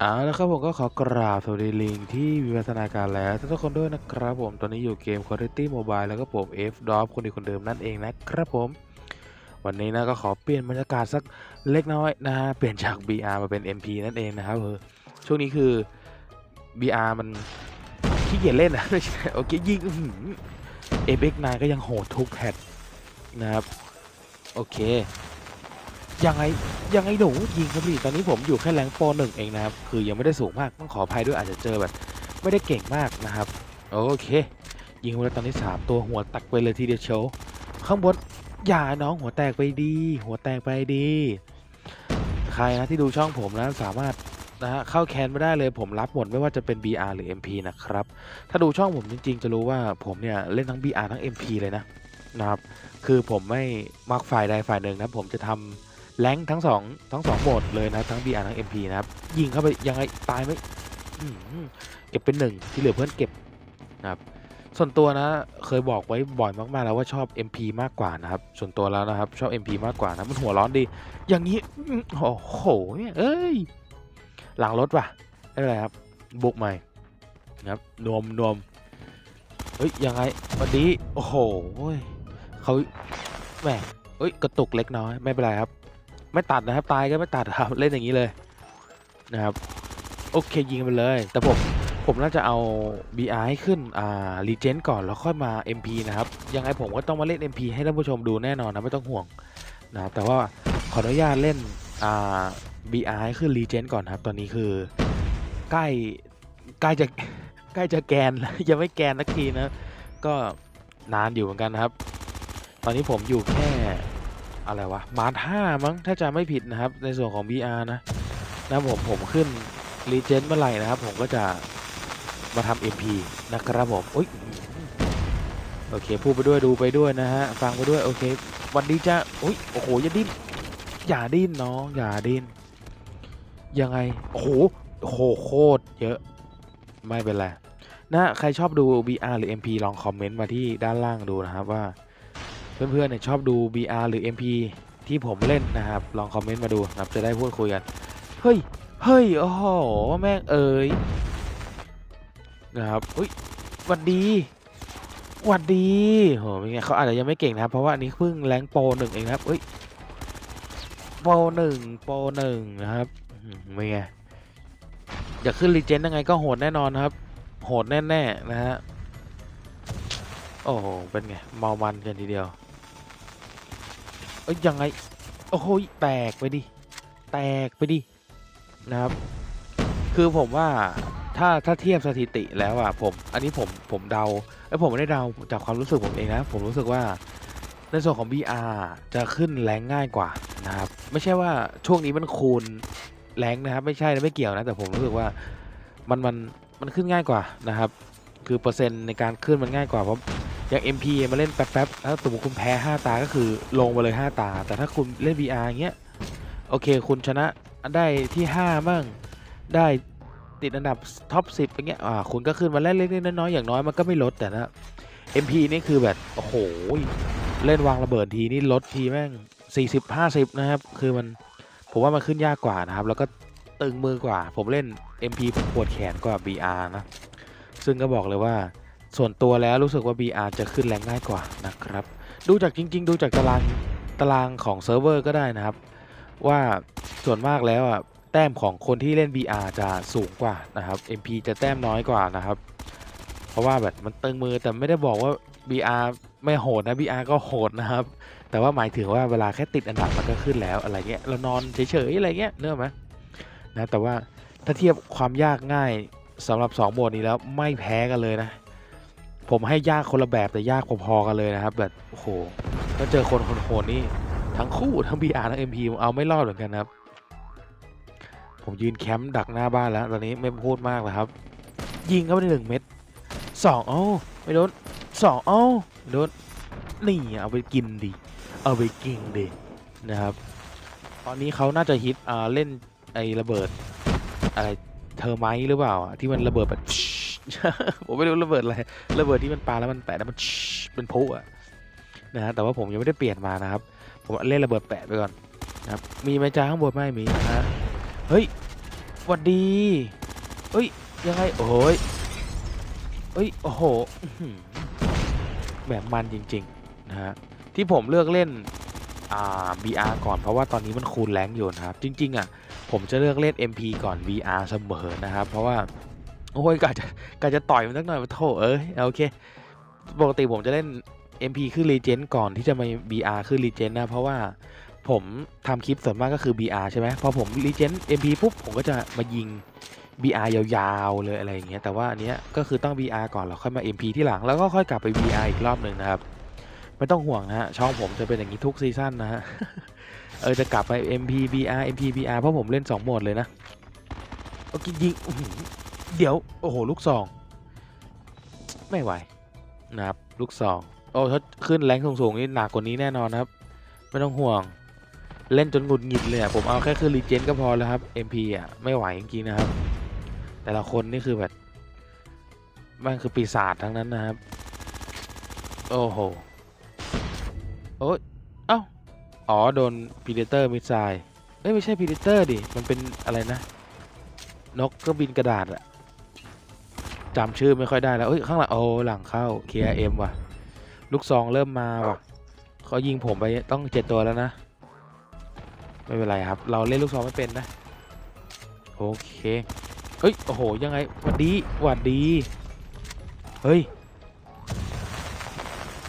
เอาละครับผมก็ขอกราบสวัสดีลิงที่วิวัฒนาการแล้วทุกคนด้วยนะครับผมตอนนี้อยู่เกม Quality Mobile แล้วก็ผม F d o p คนดีคนเดิมนั่นเองนะครับผม วันนี้นะก็ขอเปลี่ยนบรรยากาศสักเล็กน้อยนะฮะเปลี่ยนจาก BR มาเป็น MP นั่นเองนะครับเออช่วงนี้คือ BR มันขี้เกียจเล่นนะไม่ใช่โอเคยิงอื้อหือ FX9 ก็ยังโหดทุกแพทนะครับโอเค ยังไงยังไงหนูยิงครับพี่ตอนนี้ผมอยู่แค่แรงโปรหนึ่งเองนะครับ คือยังไม่ได้สูงมากต้องขออภัยด้วยอาจจะเจอแบบไม่ได้เก่งมากนะครับ โอเค ยิงไปแล้วตอนนี้ 3 ตัวหัวตักไปเลยทีเดียวโชว์ข้างบนอย่าน้องหัวแตกไปดี หัวแตกไปดี ใครนะที่ดูช่องผมนะสามารถนะฮะเข้าแคนไม่ได้เลยผมรับหมดไม่ว่าจะเป็น BR หรือ MP นะครับ ถ้าดูช่องผมจริงๆ จะรู้ว่าผมเนี่ยเล่นทั้ง BR ทั้ง MP เลยนะนะครับ คือผมไม่มักฝ่ายใดฝ่ายหนึ่งนะผมจะทำ แรงทั้งสองทั้งสองโหมดเลยนะทั้ง BR ทั้ง MP นะครับยิงเข้าไปยังไงตายไหมเก็บเป็นหนึ่งที่เหลือเพื่อนเก็บนะครับส่วนตัวนะเคยบอกไว้บ่อยมากๆแล้วว่าชอบ MP มากกว่านะครับส่วนตัวแล้วนะครับชอบ MP มากกว่านะมันหัวร้อนดี อย่างนี้โอ้โหเอ้ยหลังรถว่ะไม่เป็นไรครับบุกใหม่นะครับนวมนวมเฮ้ยยังไงวันนี้โอ้โหเขาแหมเอ้ยกระตุกเล็กน้อยไม่เป็นไรครับ ไม่ตัดนะครับ ตายก็ไม่ตัดครับเล่นอย่างนี้เลยนะครับ โอเคยิงไปเลย แต่ผมผมน่าจะเอา BR ให้ขึ้นอ่ารีเจนก่อนแล้วค่อยมา MP นะครับ ยังไงผมก็ต้องมาเล่น MP ให้ท่านผู้ชมดูแน่นอนนะไม่ต้องห่วงนะครับแต่ว่าขออนุญาตเล่นอ่า BR ให้ขึ้นรีเจนก่อนครับ ตอนนี้คือใกล้ใกล้จะใกล้จะแกนแล้วยังไม่แกนสักทีนะ ก็นานอยู่เหมือนกันนะครับ ตอนนี้ผมอยู่แค่ อะไรวะมาร์ห้ามั้งถ้าจะไม่ผิดนะครับ ในส่วนของ BR นะนะผมผมขึ้นรีเจนเมื่อไหร่นะครับ ผมก็จะมาทำ MP นะครับผมอุ้ยโอเคพูดไปด้วยดูไปด้วยนะฮะฟังไปด้วยโอเค วันดีจ้าอุ้ยโอ้โหอย่าดิ้นอย่าดิ้นน้องอย่าดิ้นยังไงโอ้โหโอ้โหโคตรเยอะไม่เป็นไรนะใครชอบดู BR หรือ MP ลองคอมเมนต์มาที่ด้านล่างดูนะครับว่า เพื่อนๆเนี่ยชอบดู BR หรือ MP ที่ผมเล่นนะครับ ลองคอมเมนต์มาดูนะครับจะได้พูดคุยกัน เฮ้ย เฮ้ย โอ้โห แม่งเอ๋ยนะครับอุ้ยหวัดดีหวัดดีโหเป็นไงเขาอาจจะยังไม่เก่งนะครับ เพราะว่าอันนี้เพิ่งแรงโปรหนึ่งเองนะครับเอ้ย โปรหนึ่งโปรหนึ่งนะครับเป็นไงอยากขึ้นรีเจนยังไงก็โหดแน่นอนครับ โหดแน่ๆนะฮะ โอ้โห เป็นไง เมามันกันทีเดียว เอ้ยยังไง โอ้โหแตกไปดิ แตกไปดิ นะครับ คือผมว่าถ้าถ้าเทียบสถิติแล้วอะผม อันนี้ผมผมเดาไอ้ผมไม่ได้เดาจากความรู้สึกผมเองนะ ผมรู้สึกว่าในส่วนของ BR จะขึ้นแรงง่ายกว่านะครับ ไม่ใช่ว่าช่วงนี้มันคูณแรงนะครับ ไม่ใช่ไม่เกี่ยวนะ แต่ผมรู้สึกว่ามันมันมันขึ้นง่ายกว่านะครับ คือเปอร์เซ็นต์ในการขึ้นมันง่ายกว่าเพราะ อย่าง MP มาเล่นแป๊บๆถ้าสมมติคุณแพ้ 5 ตา ก็คือลงไปเลย 5 ตา แต่ถ้าคุณเล่น VR อย่างเงี้ย โอเค คุณชนะได้ที่ 5 มั่ง ได้ติดอันดับท็อป 10อย่างเงี้ย อ่า คุณก็ขึ้นมาเล่นเล็กๆน้อยๆ อย่างน้อยมันก็ไม่ลดแต่นะ MP นี่คือแบบ โอ้โห เล่นวางระเบิดทีนี่ลดทีแม่ง 40 50 นะครับ คือมัน ผมว่ามันขึ้นยากกว่านะครับ แล้วก็ตึงมือกว่า ผมเล่น MP ผมปวดแขนกว่า BR นะ ซึ่งก็บอกเลยว่า ส่วนตัวแล้วรู้สึกว่า BR จะขึ้นแรงง่ายกว่านะครับ ดูจากจริง ๆ ดูจากตารางตารางของเซิร์ฟเวอร์ก็ได้นะครับ ว่าส่วนมากแล้วอะแต้มของคนที่เล่น BR จะสูงกว่านะครับ MP จะแต้มน้อยกว่านะครับ เพราะว่าแบบมันตึงมือแต่ไม่ได้บอกว่า BR ไม่โหดนะ BR ก็โหดนะครับ แต่ว่าหมายถึงว่าเวลาแค่ติดอันดับมันก็ขึ้นแล้วอะไรเงี้ยเรานอนเฉยๆอะไรเงี้ยเนื้อไหมนะแต่ว่าถ้าเทียบความยากง่ายสำหรับ 2 โหมดนี้แล้วไม่แพ้กันเลยนะ ผมให้ยากคนละแบบแต่ยากพอๆกันเลยนะครับ แบบโอ้โหถ้าเจอคนโหดนี่ทั้งคู่ทั้ง BR ทั้ง MP ผมเอาไม่รอดเหมือนกันครับ ผมยืนแคมป์ดักหน้าบ้านแล้ว ตอนนี้ไม่พูดมากแล้วครับ ยิงเข้าไปหนึ่งเม็ดสองเอ้าไม่โดนสองเอ้าโดนนี่เอาไปกินดิเอาไปกินดินะครับ ตอนนี้เขาน่าจะฮิตอ่าเล่นไอ้ระเบิดอะไรเทอร์ไมต์หรือเปล่าที่มันระเบิดแบบ ผมไม่รู้ระเบิดอะไรระเบิดที่มันปาแล้วมันแปะแล้วมันเป็นพุอะนะฮะแต่ว่าผมยังไม่ได้เปลี่ยนมานะครับ ผมเล่นระเบิดแปะไปก่อนนะครับ มีไหมจ้าข้างบนไม่มีนะฮะเฮ้ยหวัดดีเอ้ยยังไงโอ้ยเอ้ยโอ้โหแบบมันจริงๆนะฮะที่ผมเลือกเล่นอ่า BR ก่อนเพราะว่าตอนนี้มันคูณแรงอยู่นะครับ จริง ๆ อะ ผมจะเลือกเล่น MP ก่อน VR เสมอนะครับ เพราะว่า โอ้ยกะจะกะจะต่อยมันสักหน่อยมาโถเอ้ยโอเค ปกติผมจะเล่น MP ขึ้น Legend ก่อนที่จะมา BR ขึ้น Legend นะ เพราะว่าผมทำคลิปส่วนมากก็คือ BR ใช่ไหมพอผม Legend MP ปุ๊บผมก็จะมายิง BR ยาวๆเลยอะไรอย่างเงี้ยแต่ว่าอันเนี้ยก็คือต้อง BR ก่อนแล้วค่อยมา MP ที่หลังแล้วก็ค่อยกลับไป VR อีกรอบหนึ่งนะครับ ไม่ต้องห่วงนะฮะช่องผมจะเป็นอย่างนี้ทุกซีซั่นนะฮะเออจะกลับไป MP BR MP BR เพราะผมเล่น 2 โหมดเลยนะโอเคยิง เดี๋ยว โอ้โห ลูกซอง ไม่ไหว นะครับ ลูกซอง โอ้ถ้าขึ้นแรงสูงๆนี่หนักกว่านี้แน่นอนครับ ไม่ต้องห่วง เล่นจนหงุดหงิดเลยอะผมเอาแค่ขึ้นรีเจนก็พอแล้วครับ MP อะ ไม่ไหวจริงๆนะครับ แต่ละคนนี่คือแบบมันคือปีศาจทั้งนั้นนะครับ โอ้โห โอ้ยเอ้า อ๋อ โดนพีเดเตอร์มิสไซล์เอ้ย ไม่ใช่พีเดเตอร์ดิ มันเป็นอะไรนะ นกก็บินกระดาษอะ จำชื่อไม่ค่อยได้แล้วเอ้ยข้างหลังโอ้หลังเข้า KRM ว่ะ ลูกซองเริ่มมาว่ะเขายิงผมไปต้องเจ็ดตัวแล้วนะ ไม่เป็นไรครับ เราเล่นลูกซองไม่เป็นนะ โอเคเฮ้ยโอ้โหยังไงหวัดดีหวัดดี เฮ้ย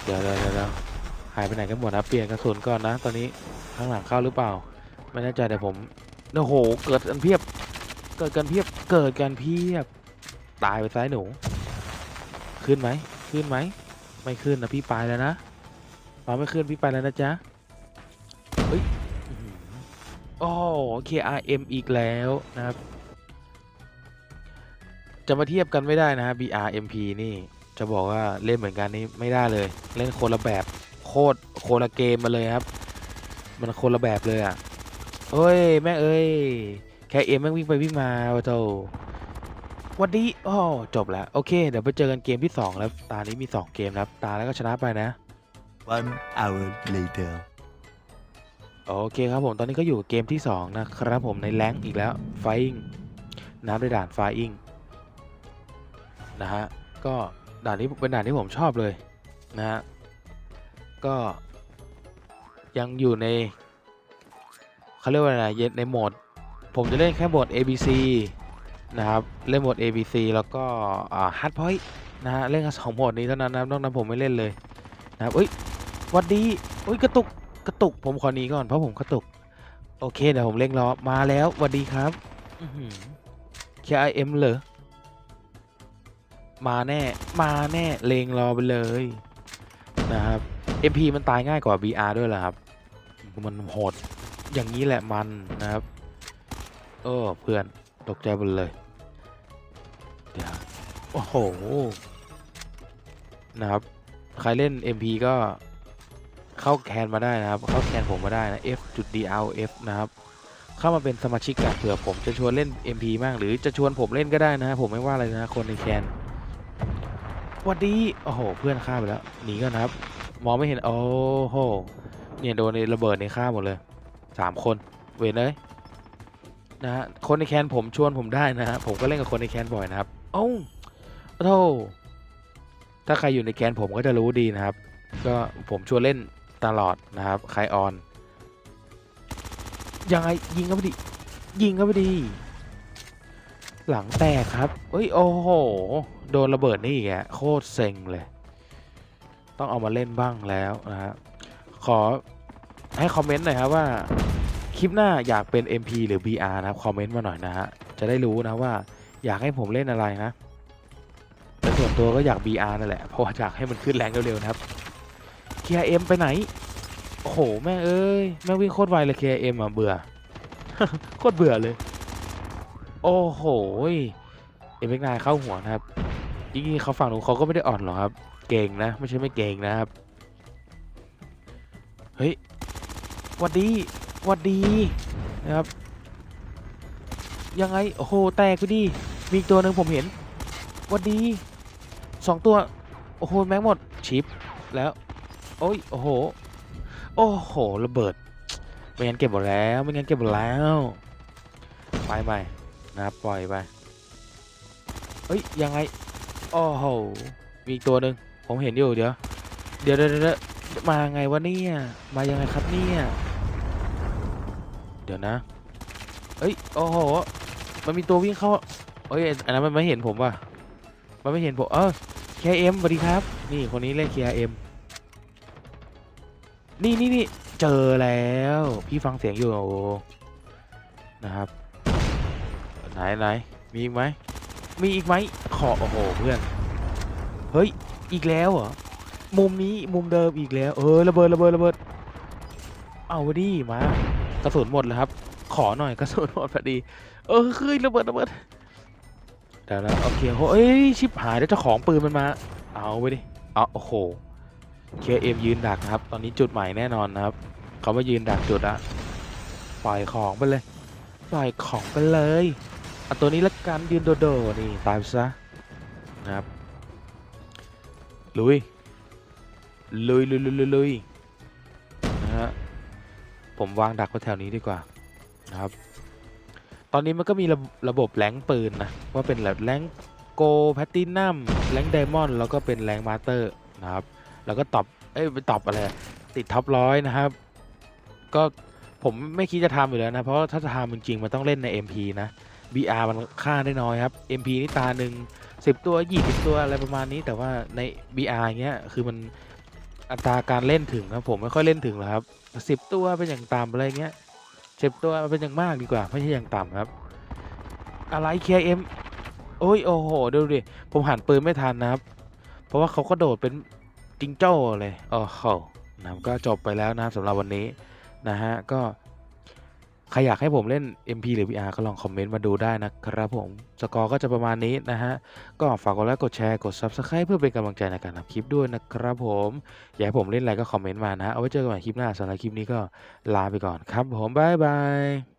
เดี๋ยวเดี๋ยวเดี๋ยวเดี๋ยวหายไปไหนกันหมดนะเปลี่ยนกระสุนก่อนนะ ตอนนี้ข้างหลังเข้าหรือเปล่า ไม่แน่ใจแต่ผมโอ้โห เกิดกันเพียบ เกิดกันเพียบ เกิดกันเพียบ ตายไปซ้ายหนู ขึ้นไหม ขึ้นไหม ไม่ขึ้นนะพี่ไปแล้วนะพอไม่ขึ้นพี่ไปแล้วนะจ๊ะ เฮ้ยอื้อหือโอ้ KRM อีกแล้วนะครับ จะมาเทียบกันไม่ได้นะฮะ BRMP นี่จะบอกว่าเล่นเหมือนกันนี่ไม่ได้เลย เล่นคนละแบบโคตรโคนละเกมมาเลยครับ มันคนละแบบเลยอะเอ้ย แม่เอ้ยแค่เอ็มแม่งวิ่งไปวิ่งมาวะโต วันนี้อ๋อจบแล้ว โอเค เดี๋ยวไปเจอกันเกมที่ 2 แล้ว ตานี้มี 2 เกมนะครับ ตาแล้วก็ชนะไปนะ One hour later. โอเคครับผมตอนนี้ก็อยู่เกมที่ 2 นะครับผมในแรงค์อีกแล้วไฟอิงน้ำในด่านไฟอิงนะฮะ ก็ด่านนี้เป็นด่านที่ผมชอบเลยนะฮะ ก็ยังอยู่ในเขาเรียกว่าอะไรนะในโหมด ผมจะเล่นแค่โหมด ABC นะครับเล่นโหมด ABC แล้วก็อ่า Hard Point นะฮะเล่นแค่สองโหมดนี้เท่านั้นนะครับนอกนั้นผมไม่เล่นเลยนะครับเอ้ยหวัดดีเอ้ยกระตุกกระตุกผมขอหนีก่อนเพราะผมกระตุกโอเคเดี๋ยวผมเร่งรอมาแล้วสวัสดีครับอื้อหือ KIM เหรอมาแน่มาแน่เลงรอไปเลยนะครับ MP มันตายง่ายกว่า BR ด้วยแหละครับ มันโหดอย่างนี้แหละมันนะครับ เออเพื่อน ตกใจหมดเลย เดี๋ยว โอ้โห นะครับ ใครเล่น MP ก็เข้าแคนมาได้นะครับ เข้าแคนผมมาได้นะ F จุด DLF นะครับ เข้ามาเป็นสมาชิกกันเผื่อผมจะชวนเล่น MP บ้างหรือจะชวนผมเล่นก็ได้นะผมไม่ว่าอะไรนะคนในแคนสวัสดี โอ้โห เพื่อนฆ่าไปแล้ว หนีกันนะครับ มองไม่เห็น โอ้โห เนี่ยโดนระเบิดในฆ่าหมดเลย สามคน เวนเลย นะฮะคนในแคนผมชวนผมได้นะฮะผมก็เล่นกับคนในแคนบ่อยนะครับเอ้าโธ่ถ้าใครอยู่ในแคนผมก็จะรู้ดีนะครับ ก็ผมชวนเล่นตลอดนะครับใครออนยังไงยิงก็ไม่ดียิงก็ไม่ดี หลังแตกครับเอ้ยโอ้โหโดนระเบิดนี่อีกแกโคตรเซ็งเลย ต้องเอามาเล่นบ้างแล้วนะฮะขอให้คอมเมนต์หน่อยครับว่า คลิปหน้าอยากเป็น MP หรือ BR นะครับคอมเมนต์มาหน่อยนะฮะจะได้รู้นะว่าอยากให้ผมเล่นอะไรนะแต่ส่วนตัวก็อยาก BR นั่นแหละเพราะอยากให้มันขึ้นแรงเร็วๆนะครับ KM ไปไหนโอ้โหแม่เอ้ยแม่วิ่งโคตรไวเลย KM อะเบื่อโคตรเบื่อเลย โอ้โหเอ็มเอ็กนายเข้าหัวนะครับจริงๆเขาฝั่งหนูนเขาก็ไม่ได้อ่อนหรอกครับ เก่งนะ ไม่ใช่ไม่เก่งนะครับ เฮ้ยวัดดี วัดดีนะครับ ยังไง โอ้โห แตกไปดิ มีอีกตัวหนึ่งผมเห็นวัดดีสองตัว โอ้โห แม็กหมด ชิป แล้ว โอ้ย โอ้โห โอ้โห ระเบิด ไม่งั้นเก็บหมดแล้ว ไม่งั้นเก็บหมดแล้ว ไปใหม่นะครับ ปล่อยไป เอ้ย ยังไง โอ้โห มีอีกตัวหนึ่งผมเห็นอยู่ เดี๋ยว เดี๋ยวเดี๋ยวมาไงวะเนี่ย มายังไงครับเนี่ย ดี๋ยวนะ เอ้ย โอ้โห มันมีตัววิ่งเข้า เอ้ย อันนั้นมันไม่เห็นผมว่ะ มันไม่เห็นผม เออ KM สวัสดีครับ นี่คนนี้เล่น KM นี่นี่นี่เจอแล้ว พี่ฟังเสียงอยู่นะครับ ไหนไหนมีอีกไหม มีอีกไหม ขอ โอ้โห เพื่อน เฮ้ย อีกแล้วเหรอ มุมนี้ มุมเดิมอีกแล้ว เออ ระเบิด ระเบิด ระเบิด เอาดิมา กระสุนหมดแล้วครับ ขอหน่อยกระสุนหมดพอดี เออคือระเบิดระเบิดเดี๋ยวนะโอเคโหเอ้ยชิบหายแล้วเจ้าของปืนมันมา เอาไปดิเอาโอ้โหเคเอ็มยืนดักนะครับ ตอนนี้จุดใหม่แน่นอนนะครับ เขามายืนดักจุดอะปล่อยของไปเลยปล่อยของไปเลยเอาตัวนี้ละกันยืนโดดๆนี่ตายไปซะนะครับลุยลุยลุยลุยลุยลยนะฮะ ผมวางดักไว้แถวนี้ดีกว่านะครับ ตอนนี้มันก็มีระระบบแรงปืนนะว่าเป็นแบบแรงโกแพตตินัมแรงไดมอนด์แล้วก็เป็นแรงมาสเตอร์นะครับ แล้วก็ตอบเอ้ยไปตอบอะไรติดท็อปร้อยนะครับ ก็ผมไม่คิดจะทำอยู่แล้วนะ เพราะถ้าจะทำจริงๆมันต้องเล่นใน MP นะ BR มันค่าได้น้อยครับ MP นี่ตาหนึ่งสิบตัวยี่สิบตัวอะไรประมาณนี้ แต่ว่าใน BR เงี้ยคือมัน อัตราการเล่นถึงครับผมไม่ค่อยเล่นถึงหรอกครับสิบตัวเป็นอย่างต่ำอะไรเงี้ยเจ็บตัวเป็นอย่างมากดีกว่าไม่ใช่อย่างต่ำครับ อะไร KM โอ้ยโอ้โหดูดิผมหันปืนไม่ทันนะครับ เพราะว่าเขาก็โดดเป็นจิงโจ้เลยโอ้โหนะครับก็จบไปแล้วนะครับสำหรับวันนี้นะฮะก็ ใครอยากให้ผมเล่น MP หรือ VR ก็ลองคอมเมนต์มาดูได้นะครับผม สกอร์ก็จะประมาณนี้นะฮะ ก็ฝากกดไลค์กดแชร์กด Subscribe เพื่อเป็นกำลังใจในการทำคลิปด้วยนะครับผม อยากให้ผมเล่นอะไรก็คอมเมนต์มานะ เอาไว้เจอกันใหม่คลิปหน้าสำหรับคลิปนี้ก็ลาไปก่อนครับผม บ๊ายบาย